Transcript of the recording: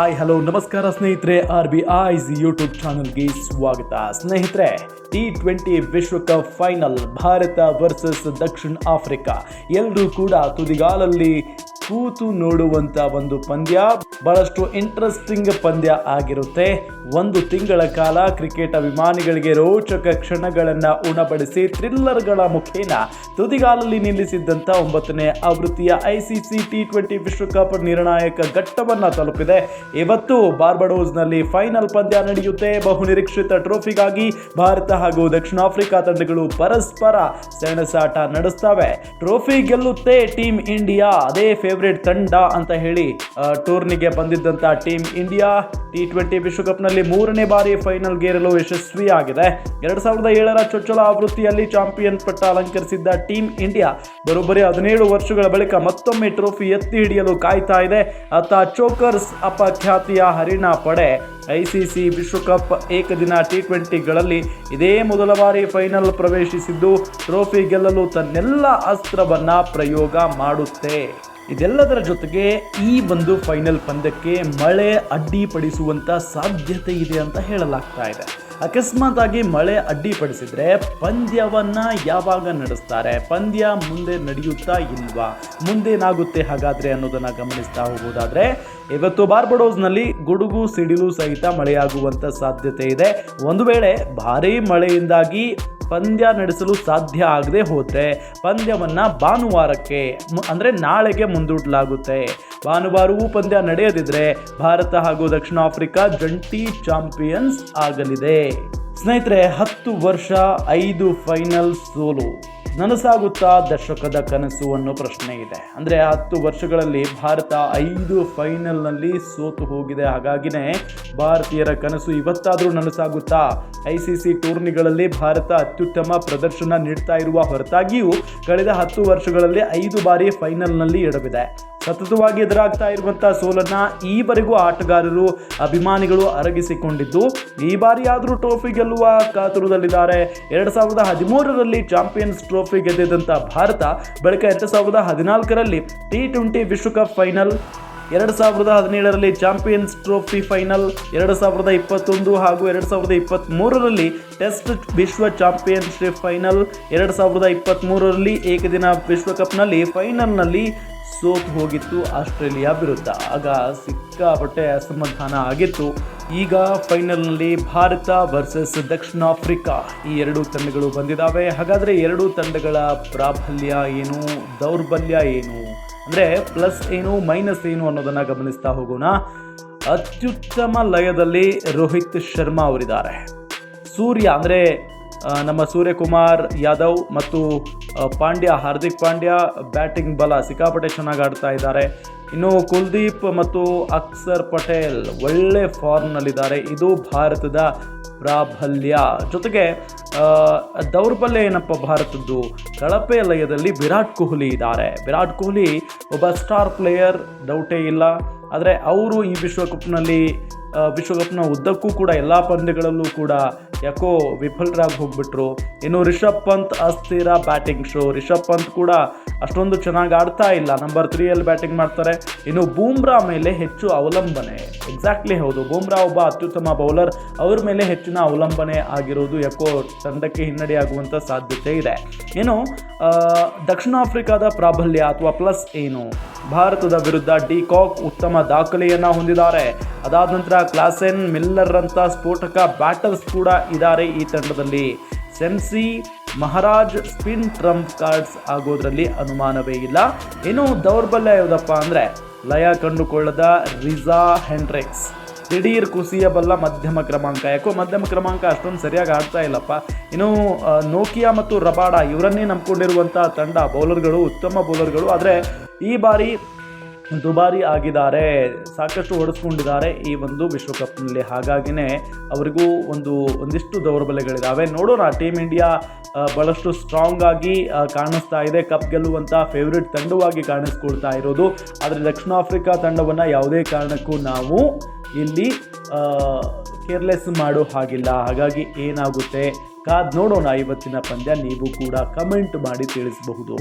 Hi hello ನಮಸ್ಕಾರ ಸ್ನೇಹಿತರೆ R B ice YouTube ಚಾನಲ್ಗೆ ಸ್ವಾಗತ. ಸ್ನೇಹಿತರೆ ಟಿ ಟ್ವೆಂಟಿ ವಿಶ್ವಕಪ್ ಫೈನಲ್ ಭಾರತ ವರ್ಸಸ್ ದಕ್ಷಿಣ ಆಫ್ರಿಕಾ. ಎಲ್ಲರೂ ಕೂಡ ತುದಿಗಾಲಲ್ಲಿ ಕೂತು ನೋಡುವಂತ ಒಂದು ಪಂದ್ಯ ಬಹಳಷ್ಟು ಇಂಟ್ರೆಸ್ಟಿಂಗ್ ಪಂದ್ಯ ಆಗಿರುತ್ತೆ. ಒಂದು ತಿಂಗಳ ಕಾಲ ಕ್ರಿಕೆಟ್ ಅಭಿಮಾನಿಗಳಿಗೆ ರೋಚಕ ಕ್ಷಣಗಳನ್ನ ಉಣಬಡಿಸಿ ಥ್ರಿಲ್ಲರ್ಗಳ ಮುಖೇನ ತುದಿಗಾಲಲ್ಲಿ ನಿಲ್ಲಿಸಿದ್ದಂತ ಒಂಬತ್ತನೇ ಆವೃತ್ತಿಯ ಐಸಿಸಿ ಟಿ ಟ್ವೆಂಟಿ ವಿಶ್ವಕಪ್ ನಿರ್ಣಾಯಕ ಘಟ್ಟವನ್ನ ತಲುಪಿದೆ. ಇವತ್ತು ಬಾರ್ಬಡೋಸ್ನಲ್ಲಿ ಫೈನಲ್ ಪಂದ್ಯ ನಡೆಯುತ್ತೆ. ಬಹು ನಿರೀಕ್ಷಿತ ಟ್ರೋಫಿಗಾಗಿ ಭಾರತ ಹಾಗೂ ದಕ್ಷಿಣ ಆಫ್ರಿಕಾ ತಂಡಗಳು ಪರಸ್ಪರ ಸೆಣಸಾಟ ನಡೆಸ್ತವೆ. ಟ್ರೋಫಿ ಗೆಲ್ಲುತ್ತೆ ಟೀಮ್ ಇಂಡಿಯಾ. ಅದೇ ಫೇವ್ರೇಟ್ ತಂಡ ಅಂತ ಹೇಳಿ ಟೂರ್ನಿಗೆ ಬಂದಿದ್ದಂಥ ಟೀಮ್ ಇಂಡಿಯಾ ಟಿ ಟ್ವೆಂಟಿ ವಿಶ್ವಕಪ್ನಲ್ಲಿ ಮೂರನೇ ಬಾರಿ ಫೈನಲ್ ಗೇರಲು ಯಶಸ್ವಿಯಾಗಿದೆ. ಎರಡು ಸಾವಿರದ ಏಳರ ಚೊಚ್ಚಲ ಆವೃತ್ತಿಯಲ್ಲಿ ಚಾಂಪಿಯನ್ ಪಟ್ಟ ಅಲಂಕರಿಸಿದ್ದ ಟೀಮ್ ಇಂಡಿಯಾ ಬರೋಬ್ಬರಿ ಹದಿನೇಳು ವರ್ಷಗಳ ಬಳಿಕ ಮತ್ತೊಮ್ಮೆ ಟ್ರೋಫಿ ಎತ್ತಿ ಹಿಡಿಯಲು ಕಾಯ್ತಾ ಇದೆ. ಅತ್ತ ಚೋಕರ್ಸ್ ಅಪಖ್ಯಾತಿಯ ಹರಿಣ ಪಡೆ. ಐ ಸಿ ಸಿ ವಿಶ್ವಕಪ್ ಏಕದಿನ ಟಿ ಟ್ವೆಂಟಿಗಳಲ್ಲಿ ಇದೇ ಮೊದಲ ಬಾರಿ ಫೈನಲ್ ಪ್ರವೇಶಿಸಿದ್ದು, ಟ್ರೋಫಿ ಗೆಲ್ಲಲು ತನ್ನೆಲ್ಲ ಅಸ್ತ್ರವನ್ನು ಪ್ರಯೋಗ ಮಾಡುತ್ತೆ. ಇದೆಲ್ಲದರ ಜೊತೆಗೆ ಈ ಒಂದು ಫೈನಲ್ ಪಂದ್ಯಕ್ಕೆ ಮಳೆ ಅಡ್ಡಿಪಡಿಸುವಂಥ ಸಾಧ್ಯತೆ ಇದೆ ಅಂತ ಹೇಳಲಾಗ್ತಾ ಇದೆ. ಅಕಸ್ಮಾತ್ ಆಗಿ ಮಳೆ ಅಡ್ಡಿಪಡಿಸಿದ್ರೆ ಪಂದ್ಯವನ್ನ ಯಾವಾಗ ನಡೆಸ್ತಾರೆ? ಪಂದ್ಯ ಮುಂದೆ ನಡೆಯುತ್ತಾ ಇಲ್ವಾ? ಮುಂದೇನಾಗುತ್ತೆ ಹಾಗಾದ್ರೆ ಅನ್ನೋದನ್ನ ಗಮನಿಸ್ತಾ ಹೋಗೋದಾದ್ರೆ, ಇವತ್ತು ಬಾರ್ಬಡೋಸ್ನಲ್ಲಿ ಗುಡುಗು ಸಿಡಿಲು ಸಹಿತ ಮಳೆಯಾಗುವಂತ ಸಾಧ್ಯತೆ ಇದೆ. ಒಂದು ವೇಳೆ ಭಾರೀ ಮಳೆಯಿಂದಾಗಿ ಪಂದ್ಯ ನಡೆಸಲು ಸಾಧ್ಯ ಆಗದೆ ಹೋದ್ರೆ ಪಂದ್ಯವನ್ನು ಭಾನುವಾರಕ್ಕೆ ಅಂದರೆ ನಾಳೆಗೆ ಮುಂದೂಡಲಾಗುತ್ತೆ. ಭಾನುವಾರವೂ ಪಂದ್ಯ ನಡೆಯದಿದ್ದರೆ ಭಾರತ ಹಾಗೂ ದಕ್ಷಿಣ ಆಫ್ರಿಕಾ ಜಂಟಿ ಚಾಂಪಿಯನ್ಸ್ ಆಗಲಿದೆ. ಸ್ನೇಹಿತರೆ, ಹತ್ತು ವರ್ಷ, ಐದು ಫೈನಲ್ ಸೋಲು. ನನಸಾಗುತ್ತಾ ದಶಕದ ಕನಸು ಅನ್ನೋ ಪ್ರಶ್ನೆ ಇದೆ. ಅಂದ್ರೆ ಹತ್ತು ವರ್ಷಗಳಲ್ಲಿ ಭಾರತ ಐದು ಫೈನಲ್ನಲ್ಲಿ ಸೋತು ಹೋಗಿದೆ. ಹಾಗಾಗಿನೇ ಭಾರತೀಯರ ಕನಸು ಇವತ್ತಾದರೂ ನನಸಾಗುತ್ತಾ? ಐ ಸಿ ಸಿ ಟೂರ್ನಿಗಳಲ್ಲಿ ಭಾರತ ಅತ್ಯುತ್ತಮ ಪ್ರದರ್ಶನ ನೀಡ್ತಾ ಇರುವ ಹೊರತಾಗಿಯೂ ಕಳೆದ ಹತ್ತು ವರ್ಷಗಳಲ್ಲಿ ಐದು ಬಾರಿ ಫೈನಲ್ನಲ್ಲಿ ಎಡವಿದೆ. ಸತತವಾಗಿ ಎದುರಾಗ್ತಾ ಇರುವಂತಹ ಸೋಲನ್ನ ಈವರೆಗೂ ಆಟಗಾರರು, ಅಭಿಮಾನಿಗಳು ಅರಗಿಸಿಕೊಂಡಿದ್ದು, ಈ ಬಾರಿ ಆದರೂ ಟ್ರೋಫಿ ಗೆಲ್ಲುವ ಕಾತುರದಲ್ಲಿದ್ದಾರೆ. ಎರಡು ಸಾವಿರದ ಹದಿಮೂರರಲ್ಲಿ ಚಾಂಪಿಯನ್ಸ್ ಟ್ರೋಫಿ ಗೆದ್ದಿದ್ದಂಥ ಭಾರತ, ಬಳಿಕ ಎರಡ್ ಸಾವಿರದ ಹದಿನಾಲ್ಕರಲ್ಲಿ ಟಿ ಟ್ವೆಂಟಿ ವಿಶ್ವಕಪ್ ಫೈನಲ್ ಎರಡು ಸಾವಿರದ ಹದಿನೇಳರಲ್ಲಿ ಚಾಂಪಿಯನ್ಸ್ ಟ್ರೋಫಿ ಫೈನಲ್, ಎರಡು ಸಾವಿರದ ಇಪ್ಪತ್ತೊಂದು ಹಾಗೂ ಎರಡು ಸಾವಿರದ ಇಪ್ಪತ್ತ್ಮೂರರಲ್ಲಿ ಟೆಸ್ಟ್ ವಿಶ್ವ ಚಾಂಪಿಯನ್ಶಿಪ್ ಫೈನಲ್, ಎರಡು ಸಾವಿರದ ಇಪ್ಪತ್ತ್ಮೂರರಲ್ಲಿ ಏಕದಿನ ವಿಶ್ವಕಪ್ನಲ್ಲಿ ಫೈನಲ್ನಲ್ಲಿ ಸೋತು ಹೋಗಿತ್ತು ಆಸ್ಟ್ರೇಲಿಯಾ ವಿರುದ್ಧ. ಆಗ ಸಿಕ್ಕಾಪಟ್ಟೆ ಅಸಮಾಧಾನ ಆಗಿತ್ತು. ಈಗ ಫೈನಲ್ನಲ್ಲಿ ಭಾರತ ವರ್ಸಸ್ ದಕ್ಷಿಣ ಆಫ್ರಿಕಾ. ಈ ಎರಡು ತಂಡಗಳು ಬಂದಿದ್ದಾವೆ ಹಾಗಾದರೆ ಎರಡು ತಂಡಗಳ ಪ್ರಾಬಲ್ಯ ಏನು, ದೌರ್ಬಲ್ಯ ಏನು? ಅಂದರೆ ಪ್ಲಸ್ ಏನು ಮೈನಸ್ ಏನು ಅನ್ನೋದನ್ನು ಗಮನಿಸ್ತಾ ಹೋಗೋಣ. ಅತ್ಯುತ್ತಮ ಲಯದಲ್ಲಿ ರೋಹಿತ್ ಶರ್ಮಾ ಅವರಿದ್ದಾರೆ. ಸೂರ್ಯ ಅಂದರೆ ನಮ್ಮ ಸೂರ್ಯಕುಮಾರ್ ಯಾದವ್ ಮತ್ತು ಪಾಂಡ್ಯ, ಹಾರ್ದಿಕ್ ಪಾಂಡ್ಯ ಬ್ಯಾಟಿಂಗ್ ಬಲ, ಸಿಕ್ಕಾಪಟ್ಟೆ ಚೆನ್ನಾಗಿ ಆಡ್ತಾ ಇದ್ದಾರೆ. ಇನ್ನು ಕುಲ್ದೀಪ್ ಮತ್ತು ಅಕ್ಸರ್ ಪಟೇಲ್ ಒಳ್ಳೆ ಫಾರ್ಮ್ನಲ್ಲಿದ್ದಾರೆ ಇದು ಭಾರತದ ಪ್ರಾಬಲ್ಯ. ಜೊತೆಗೆ ದೌರ್ಬಲ್ಯ ಏನಪ್ಪ ಭಾರತದ್ದು? ಕಳಪೆ ಲಯದಲ್ಲಿ ವಿರಾಟ್ ಕೊಹ್ಲಿ ಇದ್ದಾರೆ. ವಿರಾಟ್ ಕೊಹ್ಲಿ ಒಬ್ಬ ಸ್ಟಾರ್ ಪ್ಲೇಯರ್ ಡೌಟೇ ಇಲ್ಲ. ಆದರೆ ಅವರು ಈ ವಿಶ್ವಕಪ್ನಲ್ಲಿ ವಿಶ್ವಕಪ್ನ ಉದ್ದಕ್ಕೂ ಕೂಡ, ಎಲ್ಲ ಪಂದ್ಯಗಳಲ್ಲೂ ಕೂಡ ಯಾಕೋ ವಿಫಲರಾಗಿ ಹೋಗ್ಬಿಟ್ರು. ಇನ್ನು ರಿಷಬ್ ಪಂತ್ ಅಸ್ಥಿರ ಬ್ಯಾಟಿಂಗ್ ಶೋ ರಿಷಬ್ ಪಂತ್ ಕೂಡ ಅಷ್ಟೊಂದು ಚೆನ್ನಾಗಿ ಆಡ್ತಾ ಇಲ್ಲ. ನಂಬರ್ ತ್ರೀಯಲ್ಲಿ ಬ್ಯಾಟಿಂಗ್ ಮಾಡ್ತಾರೆ. ಇನ್ನು ಬೂಮ್ರಾ ಮೇಲೆ ಹೆಚ್ಚು ಅವಲಂಬನೆ. ಎಕ್ಸಾಕ್ಟ್ಲಿ ಹೌದು. ಬೂಮ್ರಾ ಒಬ್ಬ ಅತ್ಯುತ್ತಮ ಬೌಲರ್ ಅವ್ರ ಮೇಲೆ ಹೆಚ್ಚಿನ ಅವಲಂಬನೆ ಆಗಿರೋದು ಯಾಕೋ ತಂಡಕ್ಕೆ ಹಿನ್ನಡೆಯಾಗುವಂಥ ಸಾಧ್ಯತೆ ಇದೆ. ಆ, ದಕ್ಷಿಣ ಆಫ್ರಿಕಾದ ಪ್ರಾಬಲ್ಯ ಅಥವಾ ಪ್ಲಸ್ ಏನು? ಭಾರತದ ವಿರುದ್ಧ ಡಿ ಕಾಕ್ ಉತ್ತಮ ದಾಖಲೆಯನ್ನು ಹೊಂದಿದ್ದಾರೆ. ಅದಾದ ನಂತರ ಕ್ಲಾಸೆನ್ ಮಿಲ್ಲರ್ ಅಂತ ಸ್ಫೋಟಕ ಬ್ಯಾಟರ್ಸ್ ಕೂಡ ಇದ್ದಾರೆ ಈ ತಂಡದಲ್ಲಿ. ಸೆನ್ಸಿ ಮಹಾರಾಜ್ ಸ್ಪಿನ್ ಟ್ರಂಪ್ ಕಾರ್ಡ್ಸ್ ಆಗೋದ್ರಲ್ಲಿ ಅನುಮಾನವೇ ಇಲ್ಲ. ಇನ್ನು ದೌರ್ಬಲ್ಯ ಯಾವುದಪ್ಪ ಅಂದರೆ ಲಯ ಕಂಡುಕೊಳ್ಳದ ರಿಜಾ ಹೆಂಡ್ರಿಕ್ಸ್. ದಿಢೀರ್ ಕುಸಿಯಬಲ್ಲ ಮಧ್ಯಮ ಕ್ರಮಾಂಕ. ಯಾಕೋ ಮಧ್ಯಮ ಕ್ರಮಾಂಕ ಅಷ್ಟೊಂದು ಸರಿಯಾಗಿ ಆಡ್ತಾ ಇಲ್ಲಪ್ಪ. ಇನ್ನು ನೋಕಿಯಾ ಮತ್ತು ರಬಾಡಾ ಇವರನ್ನೇ ನಂಬ್ಕೊಂಡಿರುವಂಥ ತಂಡ, ಬೌಲರ್ಗಳು, ಉತ್ತಮ ಬೌಲರ್ಗಳು. ಆದರೆ ಈ ಬಾರಿ ದುಬಾರಿ ಆಗಿದ್ದಾರೆ, ಸಾಕಷ್ಟು ಹೊಡೆಸ್ಕೊಂಡಿದ್ದಾರೆ ಈ ಒಂದು ವಿಶ್ವಕಪ್ನಲ್ಲಿ. ಹಾಗಾಗಿಯೇ ಅವರಿಗೂ ಒಂದು, ಒಂದಿಷ್ಟು ದೌರ್ಬಲ್ಯಗಳಿದ್ದಾವೆ ನೋಡೋಣ ಟೀಮ್ ಇಂಡಿಯಾ ಭಾಳಷ್ಟು ಸ್ಟ್ರಾಂಗ್ ಆಗಿ ಕಾಣಿಸ್ತಾ ಇದೆ. ಕಪ್ ಗೆಲ್ಲುವಂಥ ಫೇವ್ರೆಟ್ ತಂಡವಾಗಿ ಕಾಣಿಸ್ಕೊಳ್ತಾ ಇರೋದು. ಆದರೆ ದಕ್ಷಿಣ ಆಫ್ರಿಕಾ ತಂಡವನ್ನು ಯಾವುದೇ ಕಾರಣಕ್ಕೂ ನಾವು ಇಲ್ಲಿ ಕೇರ್ಲೆಸ್ ಮಾಡೋ ಹಾಗಿಲ್ಲ. ಹಾಗಾಗಿ ಏನಾಗುತ್ತೆ? ಕಾದ್ ನೋಡೋಣ ಇವತ್ತಿನ ಪಂದ್ಯ. ನೀವು ಕೂಡ ಕಮೆಂಟ್ ಮಾಡಿ ತಿಳಿಸಬಹುದು.